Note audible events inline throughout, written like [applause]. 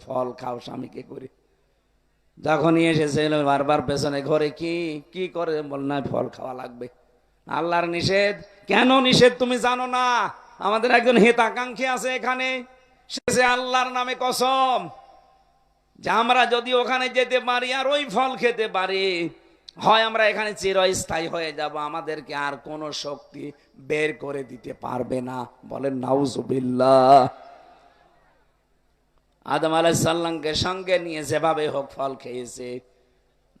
ফল খাও স্বামীকে করে। যখনই এসেছে বারবার পেছনে ঘরে, কি কি করে? বল না, ফল খাওয়া লাগবে। আল্লাহর নিষেধ। কেন নিষেধ তুমি জানো না? আমাদের একজন হিতাকাঙ্ক্ষী আছে এখানে। সে আল্লাহর নামে কসম। যে আমরা যদি ওখানে যেতে পারি আর ওই ফল খেতে পারি, হয় আমরা এখানে চিরস্থায়ী হয়ে যাব। আমাদেরকে আর কোনো শক্তি বের করে দিতে পারবে না। বলেন, নাউজুবিল্লাহ। আদম আলাইসাল্লামকে সঙ্গে নিয়ে যেভাবে হোক ফল খেয়েছে।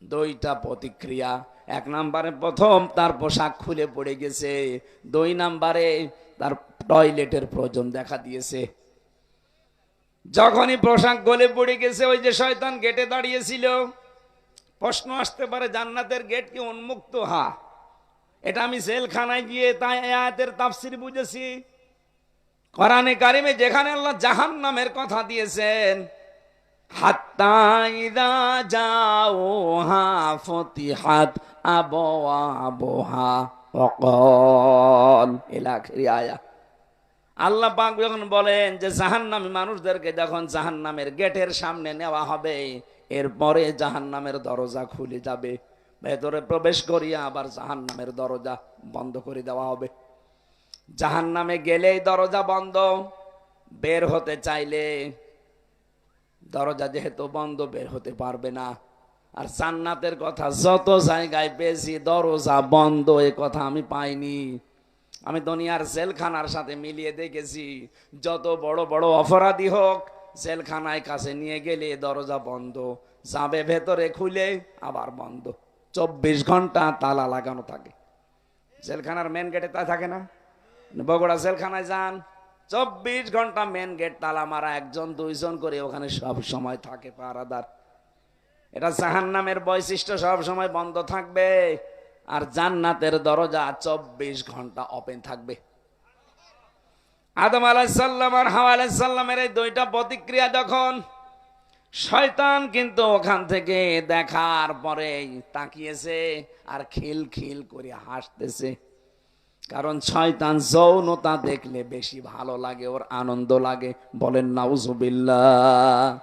দুইটা প্রতিক্রিয়া। এক নম্বরে প্রথম, তার পোশাক খুলে পড়ে গেছে। দুই নম্বরে তার টয়লেটের প্রয়োজন দেখা দিয়েছে। যখনই পোশাক গলে পড়ে গেছে, ওই যে শয়তান গেটে দাঁড়িয়েছিল। প্রশ্ন আসতে পারে, জান্নাতের গেট কি উন্মুক্ত? হা। এটা আমি জেলখানায় গিয়ে তাই আয়াতের তাফসির বুঝেছি। কোরআনে কারিমে যেখানে আল্লাহ জাহান নামের কথা দিয়েছেন, হাত্তা ইদা যাও হা ফতিহাত আবওয়া আবহা অকল এলাখের আয়া আল্লাহ পাক যখন বলেন যে জাহান্নামী মানুষদেরকে যখন জাহান্নামের গেটের সামনে নেওয়া হবে, এরপরে জাহান্নামের দরজা খুলে যাবে, ভেতরে প্রবেশ করিয়া আবার জাহান্নামের দরজা বন্ধ করে দেওয়া হবে। জাহান্নামে গেলেই দরজা বন্ধ। বের হতে চাইলে দরজা যেহেতু বন্ধ, বের হতে পারবে না। আর জান্নাতের কথা যত জায়গায় পেয়েছি, দরজা বন্ধ, এ কথা আমি পাইনি। আমি দুনিয়ার জেলখানার সাথে মিলিয়ে দেখেছি, যত বড় বড় অপরাধী হোক, জেলখানায় কাছে নিয়ে গেলে দরজা বন্ধ, যাবে ভেতরে খুলে আবার বন্ধ। চব্বিশ ঘণ্টা তালা লাগানো থাকে। জেলখানার মেন গেটে তা থাকে না? বগুড়া জেলখানায় যান। চব্বিশ ঘণ্টা মেন গেট তালা মারা একজন, দুইজন করে ওখানে সব সময় থাকে পাহারাদার এটা জাহান নামের বৈশিষ্ট্য সব সময় বন্ধ থাকবে আর জান্নাতের দরজা চব্বিশ ঘণ্টা ওপেন থাকবে। আদম আলাহিসাল্লাম আর হাওয়া আলাহিসাল্লামের এই দুইটা প্রতিক্রিয়া যখন শয়তান কিন্তু ওখান থেকে দেখার পরে তাকিয়েছে আর খিল খিল করে হাসতেছে। কারণ শয়তান যৌনতা দেখলে বেশি ভালো লাগে, ওর আনন্দ লাগে। বলেন, নাউজুবিল্লাহ।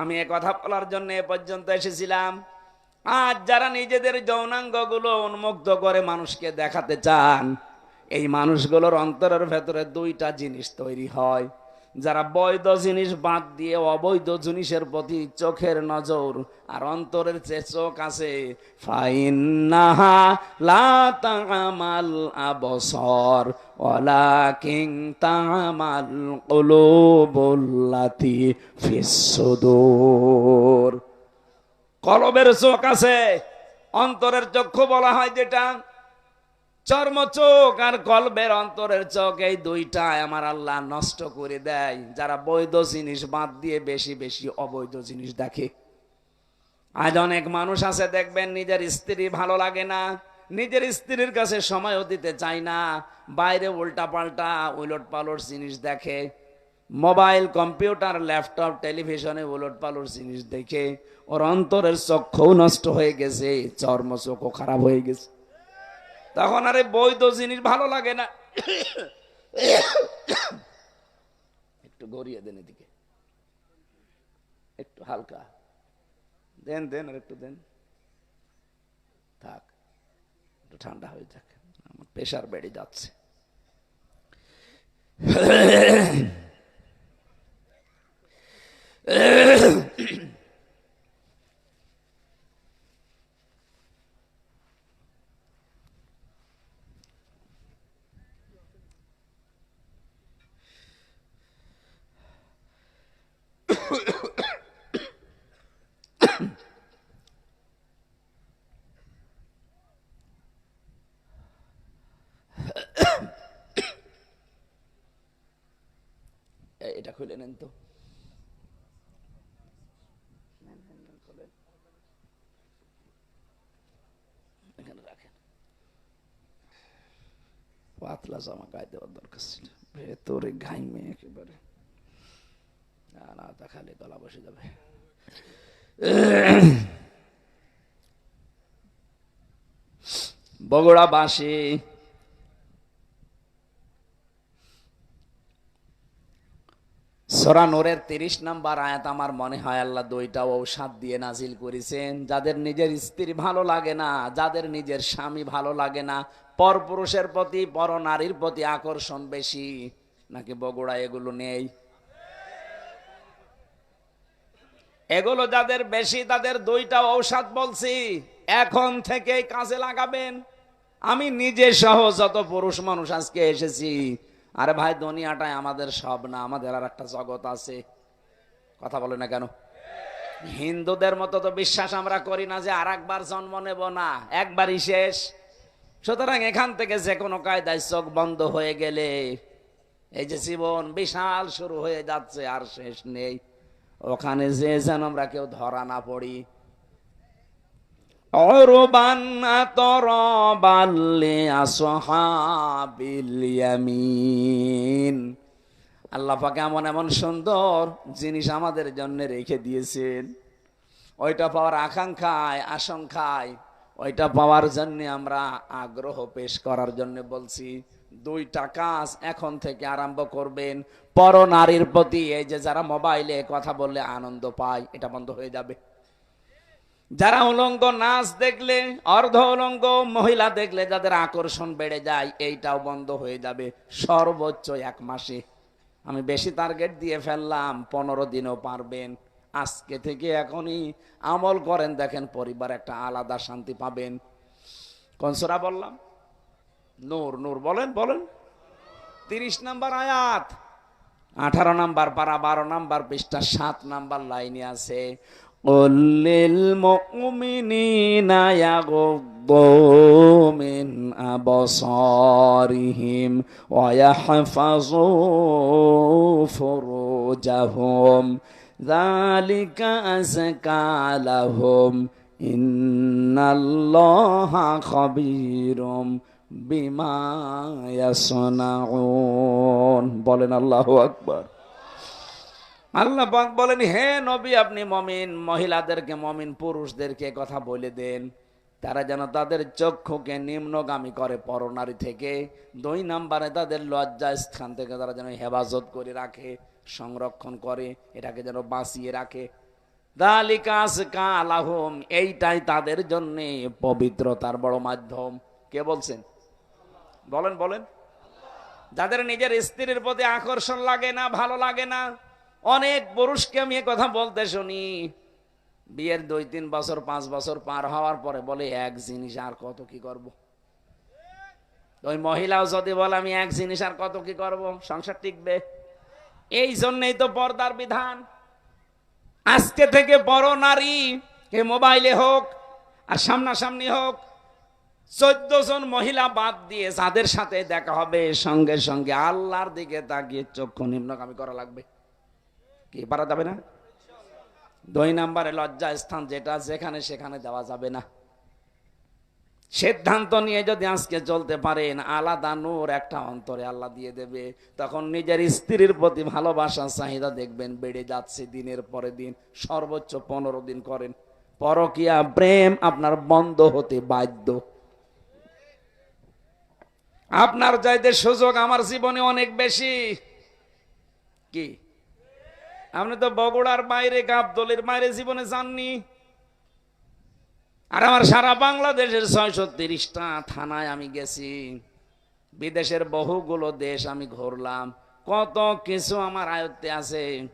আমি কথা বলার জন্য এ পর্যন্ত এসেছিলাম। আজ যারা নিজেদের যৌনাঙ্গগুলো উন্মুক্ত করে মানুষকে দেখাতে চান, এই মানুষগুলোর অন্তরের ভেতরে দুইটা জিনিস তৈরি হয়। যারা বৈধ জিনিস বাদ দিয়ে অবৈধ জিনিসের প্রতি চোখের নজর আর অন্তরের যে চোখ আছে, ফাইন্নাহা লা তামাল আবসর, ওয়ালাকিন তামাল কুলুবুল্লাতি ফিস সুদূর। কলবের চোখ আছে, অন্তরের চক্ষু বলা হয় যেটা। চর্ম চোখ আর কলবের অন্তরের চোখ, এই দুইটা আমার আল্লাহ নষ্ট করে দেয়। যারা বৈধ জিনিস বাদ দিয়ে বেশি বেশি অবৈধ জিনিস দেখে। আজ অনেক মানুষ আছে, দেখবেন নিজের স্ত্রী ভালো লাগে না, নিজের স্ত্রীর কাছে সময়ও দিতে চায় না, বাইরে উল্টা পাল্টা উলট পালট জিনিস দেখে, মোবাইল, কম্পিউটার, ল্যাপটপ, টেলিভিশনে উলট পালট জিনিস দেখে, ওর অন্তরের চক্ষু নষ্ট হয়ে গেছে, চর্ম চোখও খারাপ হয়ে গেছে। তখন আরে বৈধ জিনিস ভালো লাগে না। একটু গড়িয়ে দেন এদিকে। একটু হালকা। দেন দেন, আর একটু দেন। থাক, একটু ঠান্ডা হয়ে যাক। আমার প্রেশার বেড়ে যাচ্ছে। এটা খুলে নেন তো। পাতলা জামা গায়ে দেওয়ার দরকার ছিল। ভেতরে ঘাইমে একেবারে। না না, তা খালি গলা বসে যাবে। বগুড়া বাসী সোরা নোরের তিরিশ নাম্বার আয়াত আমার মনে হয় আল্লাহ দুইটা ঔষধ দিয়ে নাজিল করেছেন। যাদের নিজের স্ত্রী ভালো লাগে না, যাদের নিজের স্বামী ভালো লাগে না, পরপুরুষের প্রতি পর নারীর প্রতি আকর্ষণ বেশি। নাকি বগুড়া এগুলো নেই? এগুলো যাদের বেশি, তাদের দুইটা ঔষধ বলছি। এখন থেকে কাজে লাগাবেন। আমি নিজে সহ যত পুরুষ মানুষ আজকে এসেছি আরে ভাই দুনিয়াটাই আমাদের সব না, আমাদের আর একটা জগৎ আছে। কথা বলে না কেন? হিন্দুদের মতো তো বিশ্বাস আমরা করি না যে আর একবার জন্ম নেব না, একবারই শেষ। সুতরাং এখান থেকে যে কোনো কায়দায় চোখ বন্ধ হয়ে গেলে এই যে জীবন বিশাল শুরু হয়ে যাচ্ছে, আর শেষ নেই। ওখানে যে যেন আমরা কেউ ধরা না পড়ি। তরবাল্লে আসহাবিল ইয়ামিন। আল্লাহ পাকে এমন এমন সুন্দর জিনিস আমাদের জন্য রেখে দিয়েছেন। ওইটা পাওয়ার আকাঙ্ক্ষায়, আশঙ্কায়, ওইটা পাওয়ার জন্য আমরা আগ্রহ পেশ করার জন্য বলছি, দুইটা কাজ এখন থেকে আরম্ভ করবেন। পর নারীর প্রতি এই যে যারা মোবাইলে কথা বললে আনন্দ পায়, এটা বন্ধ হয়ে যাবে। যারা উলঙ্গ নাচ দেখলে, অর্ধ উলঙ্গ মহিলা দেখলে যাদের আকর্ষণ বেড়ে যায়, এইটাও বন্ধ হয়ে যাবে সর্বোচ্চ এক মাসে। আমি বেশি টার্গেট দিয়ে ফেললাম, পনেরো দিনও পারবেন। আজকে থেকে এখনই আমল করেন, দেখেন পরিবার একটা আলাদা শান্তি পাবেন। কনসরা বললাম? নূর নূর বলেন বলেন। তিরিশ নাম্বার আয়াত। আঠারো নাম্বার পারা, বারো নাম্বার পৃষ্ঠা, সাত নাম্বার লাইনে আছে। قل للمؤمنين يغضوا من أبصارهم ويحفظوا فروجهم ذلك أزكى لهم إن الله خبير بما يصنعون بولن الله أكبر আল্লাহ পাক বলেন, হে নবী, আপনি মমিন, মহিলাদেরকে মমিন, পুরুষদেরকে কথা বলে দেন। তারা যেন তাদের চক্ষুকে নিম্নগামী করে পরনারী থেকে দুই নাম্বারে তাদের লজ্জা স্থান থেকে তারা যেন হেফাজত করে রাখে, সংরক্ষণ করে, এটাকে যেন বাঁচিয়ে রাখে। দালিকাস এইটাই তাদের জন্য পবিত্রতার বড় মাধ্যম। কে বলছেন? বলেন বলেন। যাদের নিজের স্ত্রীর প্রতি আকর্ষণ লাগে না, ভালো লাগে না অনেক পুরুষকে আমি এ কথা বলতে শুনি। বিয়ের দুই, তিন বছর, পাঁচ বছর পার হওয়ার পরে বলে, এক জিনিস আর কত কি করব। ওই মহিলাও যদি বলে, আমি এক জিনিস আর কত কি করব? সংসার টিকবে। এই জন্যই তো পর্দার বিধান। আজকে থেকে বড় নারী, কে মোবাইলে হোক আর সামনাসামনি হোক, চোদ্দ জন মহিলা বাদ দিয়ে যাদের সাথে দেখা হবে, সঙ্গে সঙ্গে আল্লাহর দিকে তাকিয়ে চক্ষু নিম্নগামী করা লাগবে। কি পারা যাবে না? দুই নাম্বারে লজ্জা স্থান যেটা, যেখানে সেখানে দেওয়া যাবে না। সিদ্ধান্ত নিয়ে যদি আজকে চলতে পারেন, আলাদা নূর একটা অন্তরে আল্লাহ দিয়ে দেবে। তখন নিজের স্ত্রীর প্রতি ভালোবাসা চাহিদা দেখবেন, বেড়ে যাচ্ছে দিনের পরে দিন। সর্বোচ্চ পনেরো দিন করেন। পরকিয়া, প্রেম আপনার বন্ধ হতে বাধ্য। আপনার চাইতে সুযোগ আমার জীবনে অনেক বেশি। কি? আপনি তো বগুড়ার বাইরে গাবদলের বাইরে জীবনে যাননি। আর আমার সারা বাংলাদেশের ছয়শো তিরিশটা থানায় আমি গেছি। বিদেশের বহুগুলো দেশ আমি ঘুরলাম। কত কিছু আমার আয়ত্তে আছে।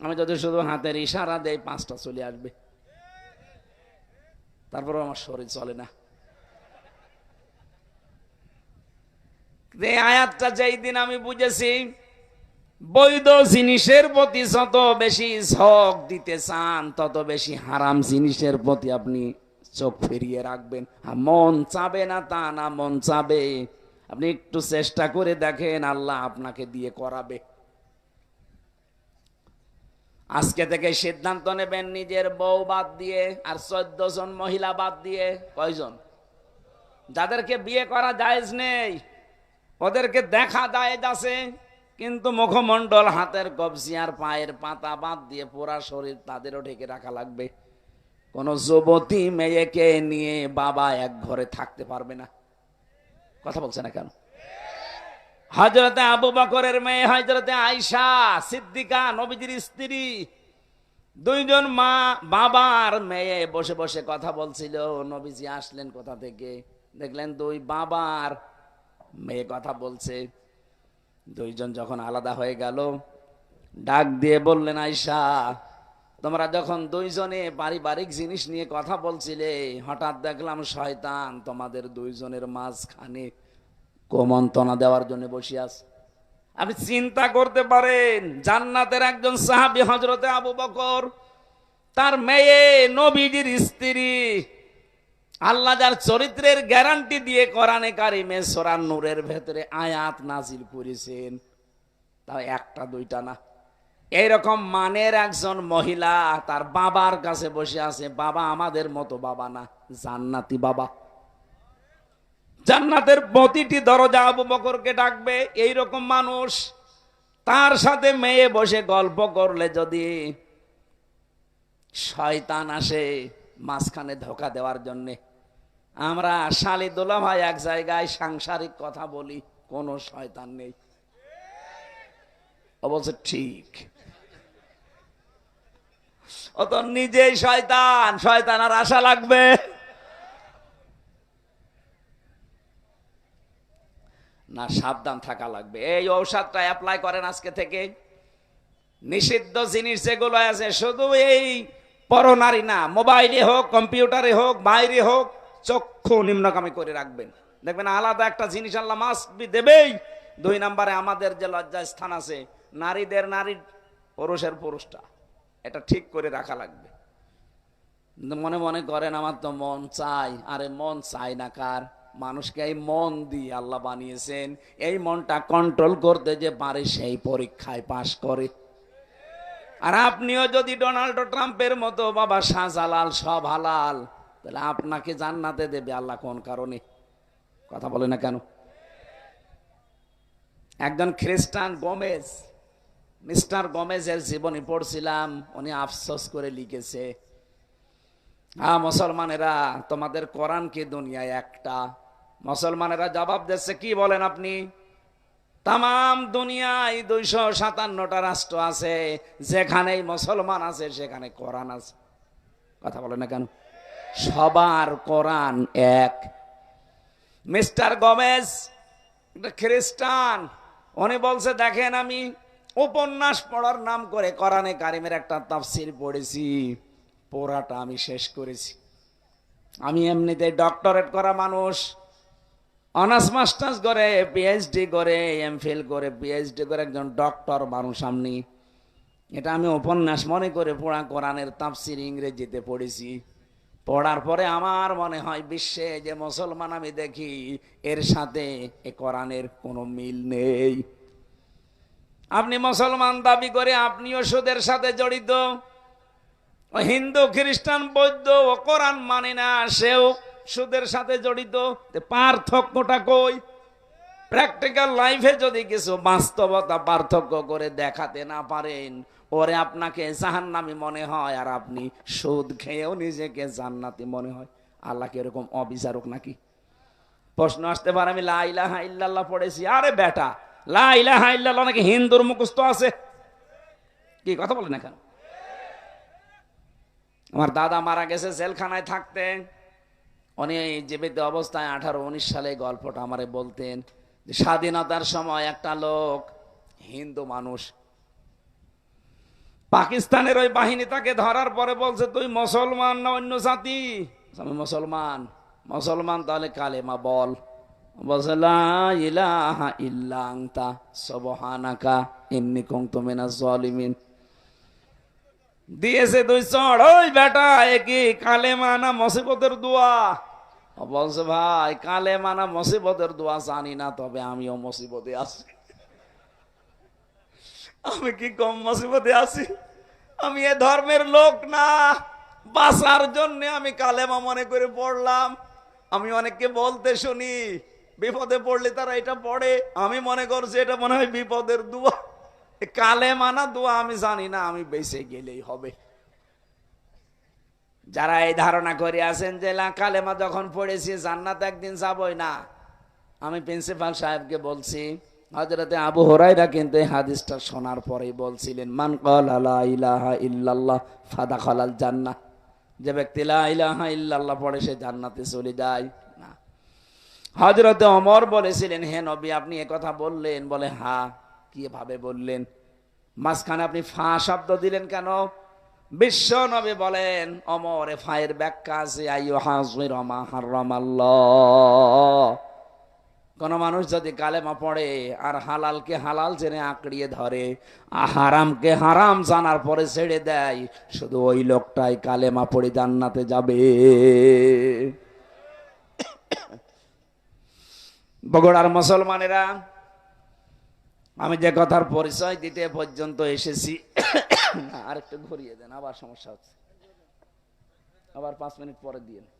আমি যদি শুধু হাতের ইশারা দেই, পাঁচটা চলে আসবে। তারপর আমার শরীর চলে না। আয়াতটা যেই দিন আমি বুঝেছি বৈধ জিনিসের প্রতি যত বেশি ঝক দিতে চান, তত বেশি হারাম জিনিসের প্রতি আপনি চোখ ফিরিয়ে রাখবেন। মন চাবে না তা না, মন চাবে। আপনি একটু চেষ্টা করে দেখেন, আল্লাহ আপনাকে দিয়ে করাবে। আজকে থেকে সিদ্ধান্ত নেবেন, নিজের বউ বাদ দিয়ে আর চোদ্দ জন মহিলা বাদ দিয়ে। কয়জন? যাদেরকে বিয়ে করা জায়েজ নেই, ওদেরকে দেখা দায়েজ আছে। কিন্তু মুখমণ্ডল, হাতের কবজি পায়ের পাতা বাদ দিয়ে পোড়া শরীর তাদেরও ঢেকে রাখা লাগবে। কোন যুবতী মেয়েকে নিয়ে বাবা এক ঘরে থাকতে পারবে না। কথা বলছে না কেন? হজরতে আবু বকরের মেয়ে হজরতে আয়সা সিদ্দিকা, নবীজির স্ত্রী, দুইজন মা, বাবার মেয়ে বসে বসে কথা বলছিল। নবীজি আসলেন কোথা থেকে? দেখলেন দুই বাবার মেয়ে কথা বলছে। দুইজন যখন আলাদা হয়ে গেল, ডাক দিয়ে বললেন আয়সা তোমরা যখন দুইজনে পারিবারিক জিনিস নিয়ে কথা বলছিলে, হঠাৎ দেখলাম শয়তান তোমাদের দুইজনের মাঝখানে কোমন্তনা দেওয়ার জন্য বসে আছে। আপনি চিন্তা করতে পারেন, জান্নাতের একজন সাহাবি হজরতে আবু বকর, তার মেয়ে নবীজির স্ত্রী আল্লাহ যার চরিত্রের গ্যারান্টি দিয়ে কোরআনে কারিমে সোরান নূরের ভেতরে আয়াত নাজিল করেছেন, তাও একটা দুইটা না। এইরকম মানের একজন মহিলা তার বাবার কাছে বসে আছে, বাবা আমাদের মতো বাবা না, জান্নাতি বাবা। জান্নাতের প্রতিটি দরজা আবু বকরকে ডাকবে, এইরকম মানুষ। তার সাথে মেয়ে বসে গল্প করলে যদি শয়তান আসে মাঝখানে ধোকা দেওয়ার জন্যে। আমরা শালি দোলা ভাই এক জায়গায় সাংসারিক কথা বলি, কোনো শয়তান নেই। অবশ্য ঠিক। ও তো নিজেই শয়তান শয়তান আর আশা লাগবে। না, সাবধান থাকা লাগবে। এই ঔষধটা অ্যাপ্লাই করেন আজকে থেকে। নিষিদ্ধ জিনিস যেগুলো আছে, শুধু এই পরনারী না, মোবাইলে হোক, কম্পিউটারে হোক, বাইরে হোক চক্ষু নিম্নগামী করে রাখবেন। দেখবেন আলাদা একটা জিনিস আল্লাহ মাস্ক বি দেবেই। দুই নম্বরে আমাদের যে লজ্জা স্থান আছে, নারীদের নারীর পুরুষের পুরুষটা, এটা ঠিক করে রাখা লাগবে। মনে মনে করেন, আমার তো মন চাই। আরে মন চাই না কার? মানুষকে এই মন দিয়ে আল্লাহ বানিয়েছেন। এই মনটা কন্ট্রোল করতে যে পারে সেই পরীক্ষায় পাশ করে। আর আপনিও যদি ডোনাল্ড ট্রাম্পের মতো বাবা শাহজালাল, সব হালাল তাহলে আপনাকে জান্নাতে দেবে আল্লাহ কোন কারণে? কথা বলে না কেন? একজন খ্রিস্টান গোমেজ, মিস্টার গোমেজের জীবনী পড়ছিলাম, উনি আফসোস করে লিখেছে হ্যাঁ মুসলমানেরা, তোমাদের কোরআন কি দুনিয়ায় একটা? মুসলমানেরা জবাব দিচ্ছে, কি বলেন আপনি? তাম দুনিয়ায় দুইশো সাতান্নটা রাষ্ট্র আছে, যেখানেই মুসলমান আছে, সেখানে কোরআন আছে। কথা বলে না কেন? সবার কোরআন এক। মিস্টার গমেজ খ্রিস্টান, উনি বলছে, দেখেন আমি উপন্যাস পড়ার নাম করে কোরআনে কারিমের একটা তাফসির পড়েছি। পড়াটা আমি শেষ করেছি। আমি এমনিতে ডক্টরেট করা মানুষ। অনার্স, মাস্টার্স করে পিএইচডি করে এম এমফিল করে পিএইচডি করে একজন ডক্টর মানুষ আমি এটা আমি উপন্যাস মনে করে পড়া কোরআনের তাফসির ইংরেজিতে পড়েছি। পড়ার পরে আমার মনে হয় বিশ্বে যে মুসলমান আমি দেখি, এর সাথে এ কোরআনের কোনো মিল নেই। আপনি মুসলমান দাবি করে আপনিও সুদের সাথে জড়িত। হিন্দু, খ্রিস্টান, বৌদ্ধ, ও কোরআন মানে না, সেও সুদের সাথে জড়িত। পার্থক্যটা কই? প্র্যাকটিক্যাল লাইফে যদি কিছু বাস্তবতা পার্থক্য করে দেখাতে না পারেন ওরে আপনাকে জাহান্নামি মনে হয়, আর আপনি সুদ খেয়েও নিজেকে জান্নাতি মনে হয়। আল্লাহ কি এরকম অবিচারক নাকি? প্রশ্ন আসতে পারে, আমি লাইলাহা ইল্লাল্লাহ পড়েছি। আরে বেটা লাইলাহা ইল্লাল্লাহ নাকি হিন্দুর মুখস্থ আছে? কি কথা বলে না কেন? আমার দাদা মারা গেছে, জেলখানায় থাকতেন। উনি জীবিত অবস্থায় আঠারো উনিশ সালে গল্পটা আমারে বলতেন স্বাধীনতার সময় একটা লোক হিন্দু মানুষ পাকিস্তানের ওই বাহিনী তাকে ধরার পরে বলছে, তুই মুসলমান না অন্য জাতি? আমি মুসলমান। মুসলমান তাহলে কালেমা বল। বলছে মিনাজ জালিমিন। দিয়েছে চড়, ওই বেটা কালেমা না ভাই, কালেমা না মুসিবতের দোয়া জানি না, তবে আমিও মুসিবতে আছি। আমি কি কম মুসিবতে আছি? আমি এ ধর্মের লোক না। বাঁচার জন্য আমি কালেমা মনে করে পড়লাম। আমি অনেককে বলতে শুনি, বিপদে পড়লে তারা এটা পড়ে। আমি মনে করছি এটা মনে হয় বিপদের দোয়া। কালেমা না, দোয়া আমি জানি না, আমি বেঁচে গেলেই হবে। যারা এই ধারণা করে আছেন যে কালেমা যখন পড়েছি, জান্নাত একদিন যাবই না। আমি প্রিন্সিপাল সাহেবকে বলছি হজরতে আবু হরাইরা কিন্তু এই হাদিসটা শোনার পরেই বলছিলেন, মান কল আলা ইলাহা ইল্লাল্লাহ ফাদা খলাল জান্নাহ। যে ব্যক্তি লা ইলাহা ইল্লাল্লাহ পড়ে সে জান্নাতে চলে যায় না। হজরতে অমর বলেছিলেন, হে নবী, আপনি কথা বললেন? বলে, হা। কীভাবে বললেন? মাঝখানে আপনি ফা শব্দ দিলেন কেন? বিশ্ব নবী বলেন অমর ফায়ের ব্যাখ্যা আছে আইয়ো রমা মা হারামাল্লাহ কোন মানুষ যদি কালেমা পড়ে আর হালালকে হালাল জেনে আঁকড়িয়ে ধরে, আর হারামকে হারাম জানার পরে ছেড়ে দেয়, শুধু ওই লোকটাই কালেমা পড়ে জান্নাতে যাবে। [coughs] বগুড়ার মুসলমানেরা, আমি যে কথার পরিচয় দিতে পর্যন্ত এসেছি [coughs] আর একটু ঘুরিয়ে দেন, আবার সমস্যা হচ্ছে। আবার পাঁচ মিনিট পরে দিয়ে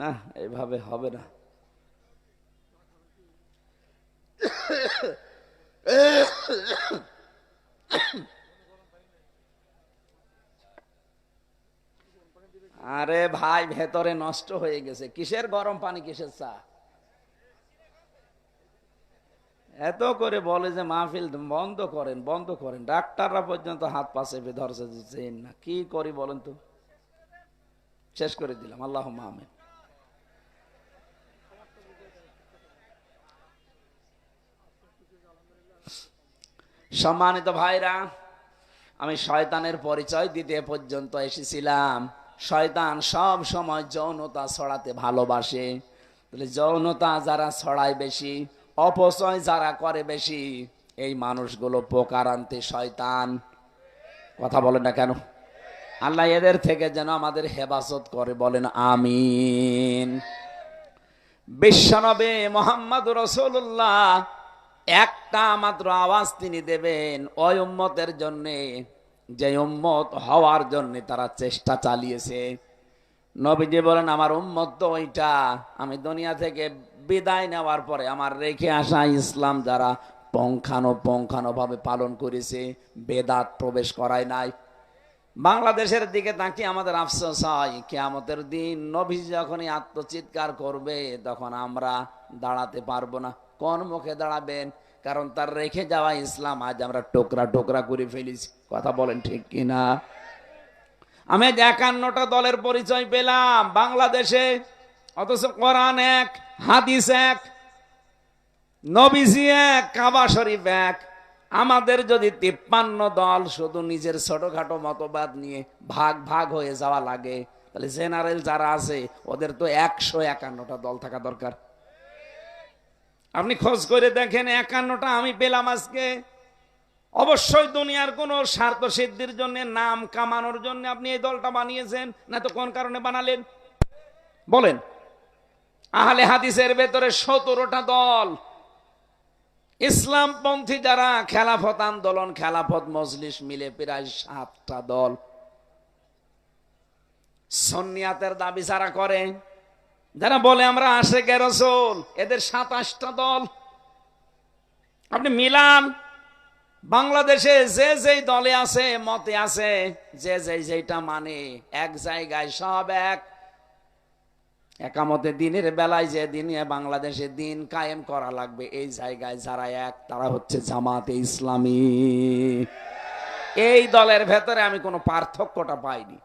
না, এভাবে হবে না। আরে ভাই, ভেতরে নষ্ট হয়ে গেছে। কিসের গরম পানি, কিসের চা? এত করে বলে যে মাহফিল বন্ধ করেন বন্ধ করেন। ডাক্তাররা পর্যন্ত হাত পা চেপে ধরছে না, কি করি বলেন তো? শেষ করে দিলাম। আল্লাহ আমিন। সম্মানিত ভাইরা, আমি শয়তানের পরিচয় দিতে পর্যন্ত এসেছিলাম। শয়তান সব সময় যৌনতা ছড়াতে ভালোবাসে। তাহলে যৌনতা যারা ছড়ায় বেশি অপচয় যারা করে বেশি, এই মানুষগুলো পোকার আনতে শয়তান। কথা বলেন না কেন? আল্লাহ এদের থেকে যেন আমাদের হেফাজত করে, বলেন আমিন। বিশ্বনবে মোহাম্মদ রসুল্লাহ একটা মাত্র আওয়াজ তিনি দেবেন, ওই উম্মতের জন্যে, যে উম্মত হওয়ার জন্য তারা চেষ্টা চালিয়েছে। নবীজি বলেন, আমার উম্মত তো ওইটা, আমি দুনিয়া থেকে বিদায় নেওয়ার পরে আমার রেখে আসা ইসলাম যারা পঙ্খানো পঙ্খানো ভাবে পালন করেছে, বেদাত প্রবেশ করায় নাই। বাংলাদেশের দিকে তাকিয়ে আমাদের আফসোস হয়, কেয়ামতের দিন নবী যখনই আত্মচিৎকার করবে, তখন আমরা দাঁড়াতে পারব না। কোন মুখে দাঁড়াবেন? কারণ তার রেখে যাওয়া ইসলাম আজ আমরা টোকরা টোকরা করে ফেলেছি। কথা বলেন ঠিক কিনা? আমি একান্নটা দলের পরিচয় পেলাম, বাংলাদেশে, অথচ কোরআন এক। হাদিস এক, নবীজি এক, কাবা শরীফ এক। আমাদের যদি তিপ্পান্ন দল শুধু নিজের ছোটখাটো মতবাদ নিয়ে ভাগ ভাগ হয়ে যাওয়া লাগে, তাহলে জেনারেল যারা আছে, ওদের তো একশো একান্নটা দল থাকা দরকার। আপনি খোঁজ করে দেখেন একান্নটা আমি পেলাম আজকে। অবশ্যই দুনিয়ার কোন স্বার্থ সিদ্ধির জন্য, নাম কামানোর জন্য আপনি এই দলটা বানিয়েছেন, না তো কোন কারণে বানালেন? বলেন। আহলে হাদিসের ভেতরে সতেরোটা দল। ইসলামপন্থী যারা, খেলাফত আন্দোলন, খেলাফত মজলিস মিলে প্রায় সাতটা দল। সন্নিয়াতের দাবি যারা করে, যারা বলে আমরা আসে রসুল, এদের সাতাশটা দল। আপনি মিলান, বাংলাদেশে যে যেই দলে আছে, মতে আছে, যে যেই যেটা মানে এক জায়গায় সব এক। একামতে দিনের বেলায় যে দিন বাংলাদেশে দিন কায়েম করা লাগবে, এই জায়গায় যারা এক, তারা হচ্ছে জামাতে ইসলামী। এই দলের ভেতরে আমি কোনো পার্থক্যটা পাইনি।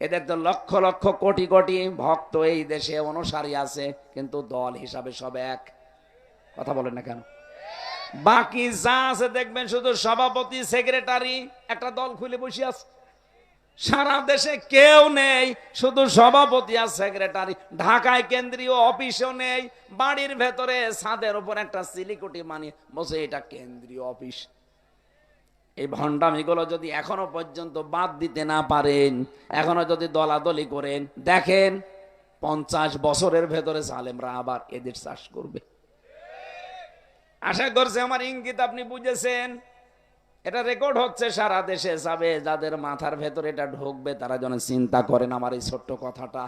এদের তো লক্ষ লক্ষ কোটি কোটি ভক্ত এই দেশে অনুসারী আছে, কিন্তু দল হিসাবে সব এক। কথা বলেন না কেন? বাকি যা আছে দেখবেন শুধু সভাপতি, সেক্রেটারি, একটা দল খুলে বসে আছে। সারা দেশে কেউ নেই, শুধু সভাপতি আর সেক্রেটারি ঢাকায় কেন্দ্রীয় অফিসও নেই, বাড়ির ভেতরে ছাদের উপর একটা সিলিকুটি মানি, বসে এটা কেন্দ্রীয় অফিস। এই ভণ্ডামিগুলো যদি এখনও পর্যন্ত বাদ দিতে না পারেন, এখনও যদি দলাদলি করেন, দেখেন পঞ্চাশ বছরের ভেতরে সালেমরা আবার এদের চাষ করবে। আশা করছে আমার ইঙ্গিত আপনি বুঝেছেন। এটা রেকর্ড হচ্ছে সারা দেশে যাবে, যাদের মাথার ভেতরে এটা ঢুকবে, তারা যেন চিন্তা করেন আমার এই ছোট্ট কথাটা।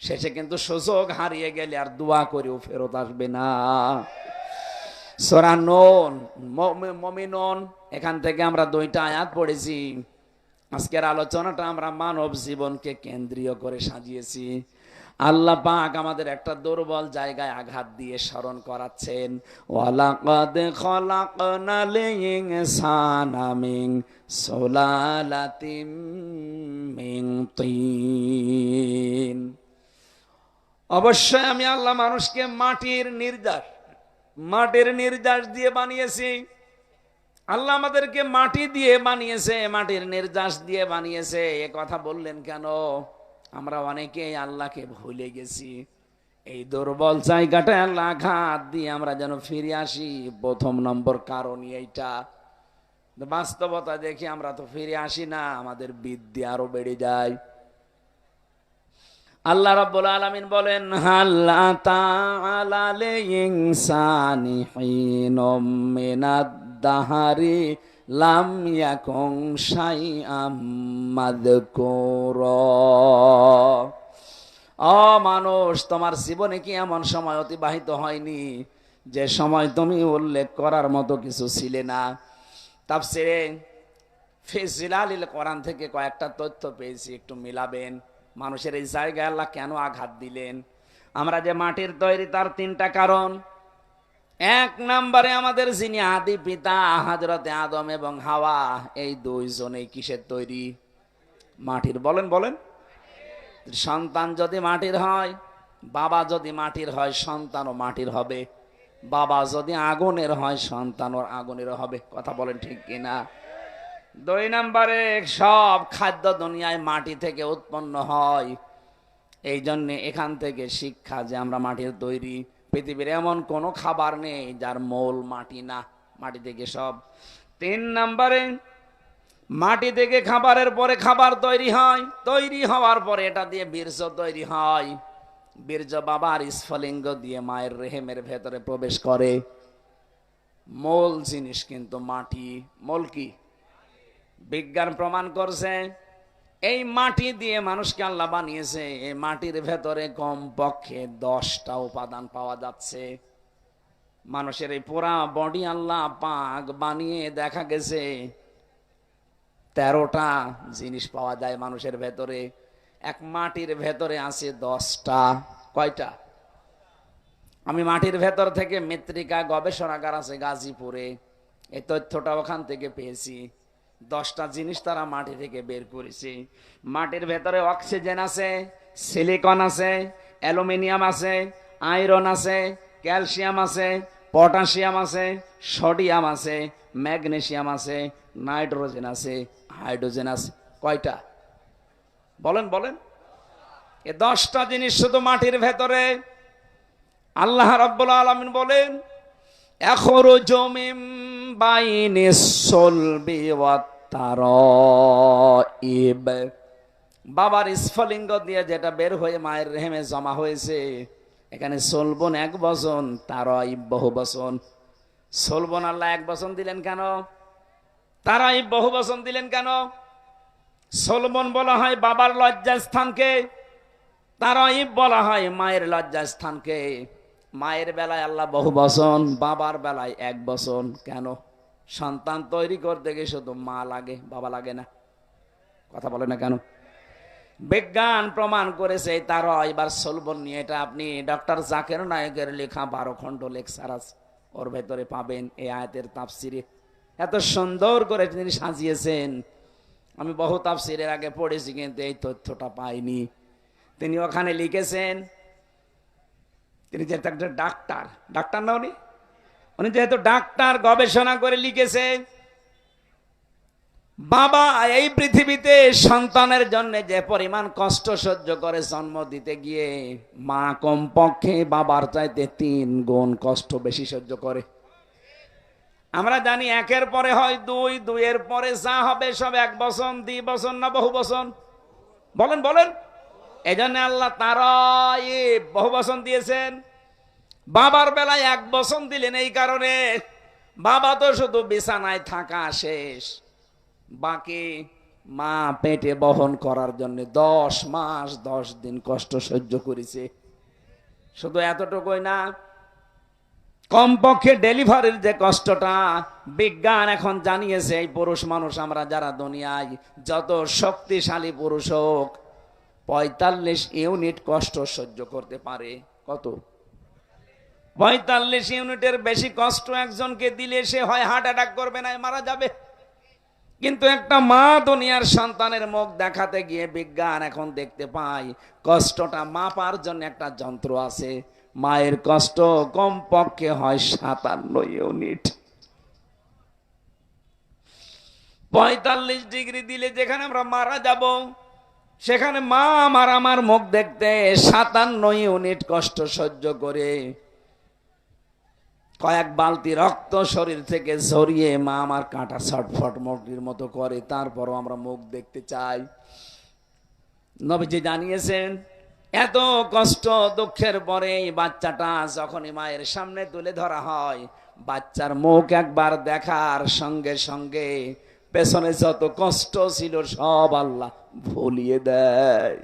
শেষে কিন্তু সুযোগ হারিয়ে গেলে আর দোয়া করেও ফেরত আসবে না। সোরানন মমিনন, এখান থেকে আমরা দুইটা আয়াত পড়েছি। আজকের আলোচনাটা আমরা মানব জীবনকে কেন্দ্রীয় করে সাজিয়েছি। আল্লাহ পাক আমাদের একটা দুর্বল জায়গায় আঘাত দিয়ে স্মরণ করাচ্ছেন। ওয়ালাকাদ খলাকনাল ইনসানা মিন সুলালাতিম তিন। অবশ্যই আমি আল্লাহ মানুষকে মাটির নির্যাস মাটির নির্যাস দিয়ে বানিয়েছি। আল্লাহ আমাদেরকে মাটি দিয়ে বানিয়েছে, মাটির নির্যাস দিয়ে বানিয়েছে। এ কথা বললেন কেন? আমরা অনেকেই আল্লাহকে ভুলে গেছি। এই দুর্বল জায়গাটায় আল্লাহ আঘাত দিয়ে আমরা যেন ফিরে আসি। প্রথম নম্বর কারণ এইটা। বাস্তবতা দেখি আমরা তো ফিরে আসি না, আমাদের বিদ্যা আরও বেড়ে যায়। আল্লাহ রাব্বুল আলামিন বলেন হাল্লা তাআলালে ইনসানি হিনুম মিনাদ দাহারি লাম ইয়াকুন শাইআম মাযকুরা। অ মানুষ, তোমার জীবনে কি এমন সময় অতিবাহিত হয়নি যে সময় তুমি উল্লেখ করার মতো কিছু ছিলে না? তাফসিরে ফিজিলালিল কোরআন থেকে কয়েকটা তথ্য পেয়েছি, একটু মিলাবেন। মানুষের এই জায়গায় আল্লাহ কেন আঘাত দিলেন? আমরা যে মাটির তৈরি তার তিনটা কারণ। এক নম্বরে আমাদের যিনি আদি পিতা হাজরতে আদম এবং হাওয়া, এই দুইজনেই কিসের তৈরি? মাটির। বলেন বলেন। সন্তান যদি মাটির হয়, বাবা যদি মাটির হয়, সন্তানও মাটির হবে। বাবা যদি আগুনের হয়, সন্তানও আগুনের হবে। কথা বলেন ঠিক কিনা? দুই নম্বরে, সব খাদ্য দুনিয়ায় মাটি থেকে উৎপন্ন হয়। এই জন্যে এখান থেকে শিক্ষা যে আমরা মাটির তৈরি। পৃথিবীর এমন কোনো খাবার নেই যার মূল মাটি না, মাটি থেকে সব। তিন নম্বরে, মাটি থেকে খাবারের পরে খাবার তৈরি হয়, তৈরি হওয়ার পরে এটা দিয়ে বীর্য তৈরি হয়। বীর্য বাবার স্ফলিঙ্গ দিয়ে মায়ের রেহেমের ভেতরে প্রবেশ করে। মূল জিনিস কিন্তু মাটি। মূল কি? বিজ্ঞান প্রমাণ করছে। এই মাটি দিয়ে মানুষকে আল্লাহ বানিয়েছে, এই মাটির ভেতরে কম পক্ষে দশটা উপাদান পাওয়া যাচ্ছে। মানুষের এই পুরা বডি আল্লাহ পাক বানিয়ে দেখা গেছে, তেরোটা জিনিস পাওয়া যায় মানুষের ভেতরে। এক মাটির ভেতরে আছে দশটা, কয়টা? আমি মাটির ভেতর থেকে মৃত্তিকা গবেষণাগার আছে গাজীপুরে, এই তথ্যটা ওখান থেকে পেয়েছি। দশটা জিনিস তারা মাটি থেকে বের করেছে। মাটির ভেতরে অক্সিজেন আছে, সিলিকন আছে, অ্যালুমিনিয়াম আছে, আয়রন আছে, ক্যালসিয়াম আছে, পটাশিয়াম আছে, সোডিয়াম আছে, ম্যাগনেশিয়াম আছে, নাইট্রোজেন আছে, হাইড্রোজেন আছে। কয়টা? বলেন বলেন। এ দশটা জিনিস শুধু মাটির ভেতরে। আল্লাহ রাব্বুল আলামিন বলেন এখরো জমিম বাইনে সলবি ইব বাবার স্ফলিঙ্গ দিয়ে যেটা বের হয়ে মায়ের রেহেমে জমা হয়েছে, এখানে সলবন এক বচন তার বহু বচন। সলবন আল্লাহ এক বচন দিলেন কেন? তারা বহু বচন দিলেন কেন? সলবন বলা হয় বাবার লজ্জা স্থানকে তারা বলা হয় মায়ের লজ্জা স্থানকে। মায়ের বেলায় আল্লাহ বহু বসন বাবার বেলায় এক বসন কেন? সন্তান তৈরি করতে গিয়ে শুধু মা লাগে, বাবা লাগে না। কথা বলে না কেন? বিজ্ঞান প্রমাণ করেছে তার এবার সলবন নিয়ে। এটা আপনি ডক্টর জাকের নায়কের লেখা বারো খণ্ড লেকচার আছে। ওর ভেতরে পাবেন এই আয়াতের তাফসিরে। এত সুন্দর করে তিনি সাজিয়েছেন। আমি বহু তাফসিরের আগে পড়েছি, কিন্তু এই তথ্যটা পাইনি। তিনি ওখানে লিখেছেন, তিনি যেহেতু একটা ডাক্তার। ডাক্তার না উনি? উনি যেহেতু ডাক্তার, গবেষণা করে লিখেছে, বাবা এই পৃথিবীতে সন্তানের জন্য যে পরিমাণ কষ্ট সহ্য করে জন্ম দিতে গিয়ে মা কমপক্ষে বাবার চাইতে তিন গুণ কষ্ট বেশি সহ্য করে। আমরা জানি একের পরে হয় দুই, দুইয়ের পরে যা হবে সব এক বছর দুই বছর না বহু বছর বলেন বলেন। এই জন্য আল্লাহ তারা বহু বছর দিয়েছেন। বাবার বেলায় এক বছর দিলেন এই কারণে। বাবা তো শুধু বিছানায় থাকা শেষ। বাকি মা পেটে বহন করার জন্য দশ মাস, দশ দিন কষ্ট সহ্য করেছে। শুধু এতটুকুই না, কমপক্ষে ডেলিভারির যে কষ্টটা বিজ্ঞান এখন জানিয়েছে, এই পুরুষ মানুষ আমরা যারা দুনিয়ায় যত শক্তিশালী পুরুষ হোক, পঁয়তাল্লিশ ইউনিট কষ্ট সহ্য করতে পারে। কত? পঁয়তাল্লিশ ইউনিটের বেশি কষ্ট একজনকে দিলে সে হয় হার্ট অ্যাটাক করবে না মারা যাবে। কিন্তু একটা মা দুনিয়ার সন্তানের মুখ দেখাতে গিয়ে বিজ্ঞান এখন দেখতে পাই কষ্টটা মাপার জন্য একটা যন্ত্র আছে। মায়ের কষ্ট কমপক্ষে হয় সাতান্ন ইউনিট। পঁয়তাল্লিশ ডিগ্রি দিলে যেখানে আমরা মারা যাব, সেখানে মা আমার আমার মুখ দেখতে সাতান্ন ইউনিট কষ্ট সহ্য করে কয়েক বালতি রক্ত শরীর থেকে ঝরিয়ে মা আমার কাঁটা ছটফট মুরগির মতো করে, তারপরও আমরা মুখ দেখতে চাই। নবীজি জানিয়েছেন, এত কষ্ট দুঃখের পরে বাচ্চাটা যখনই মায়ের সামনে তুলে ধরা হয়, বাচ্চার মুখ একবার দেখার সঙ্গে সঙ্গে পেছনে যত কষ্ট ছিল সব আল্লাহ ভুলিয়ে দেয়।